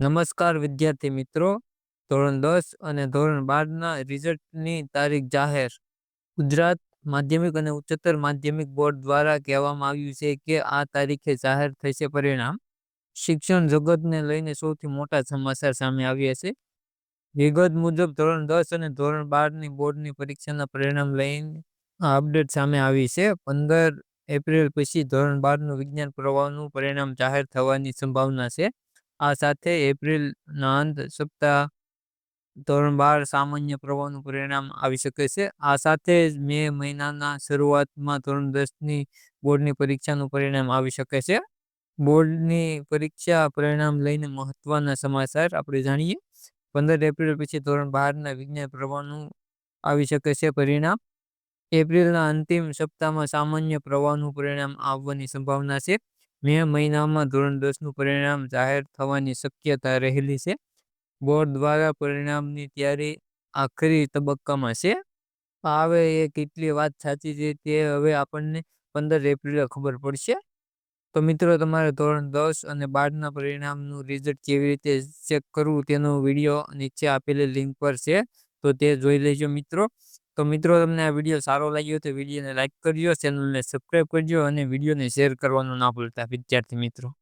નમસ્કાર, વિદ્યાર્થી મિત્રો. ધોરણ દસ અને ધોરણ બારના રિઝલ્ટની તારીખ જાહેર. ગુજરાત માધ્યમિક અને ઉચ્ચતર માધ્યમિક બોર્ડ દ્વારા કહેવામાં આવ્યું છે કે આ તારીખે જાહેર થશે પરિણામ. શિક્ષણ જગતને લઈને સૌથી મોટા સમાચાર સામે આવ્યા છે. વિગત મુજબ, ધોરણ દસ અને ધોરણ બારની બોર્ડની પરીક્ષાના પરિણામ લઈને આ અપડેટ સામે આવી છે. પંદર એપ્રિલ પછી ધોરણ બારનું વિજ્ઞાન પ્રવાહનું પરિણામ જાહેર થવાની સંભાવના છે. આ સાથે એપ્રિલના અંત સપ્તાહ ધોરણ બાર સામાન્ય પ્રવાહનું પરિણામ આવી શકે છે. આ સાથે જ મે મહિનાના શરૂઆતમાં ધોરણ દસની બોર્ડની પરીક્ષાનું પરિણામ આવી શકે છે. બોર્ડની પરીક્ષા પરિણામ લઈને મહત્વના સમાચાર આપણે જાણીએ. પંદર એપ્રિલ પછી ધોરણ બારના વિજ્ઞાન પ્રવાહનું આવી શકે છે પરિણામ. એપ્રિલના અંતિમ સપ્તાહમાં સામાન્ય પ્રવાહનું પરિણામ આવવાની સંભાવના છે. મે મહિનામાં ધોરણ દસનું પરિણામ જાહેર થવાની શક્યતા રહેલી છે. બોર્ડ દ્વારા પરિણામની તૈયારી આખરી તબક્કામાં છે. હવે એ કેટલી વાત સાચી છે તે હવે આપણને પંદર એપ્રિલે ખબર પડશે. તો મિત્રો, તમારે ધોરણ દસ અને બારના પરિણામનું રિઝલ્ટ કેવી રીતે ચેક કરવું તેનો વીડિયો નીચે આપેલી લિંક પર છે. તો તે જોઈ લેજો મિત્રો. તો મિત્રો, તમને આ વીડિયો સારો લાગ્યો તો વિડીયોને લાઇક કરજો, ચેનલને સબસ્ક્રાઈબ કરજો અને વિડીયોને શેર કરવાનું ના ભૂલતા. વિદ્યાર્થી મિત્રો.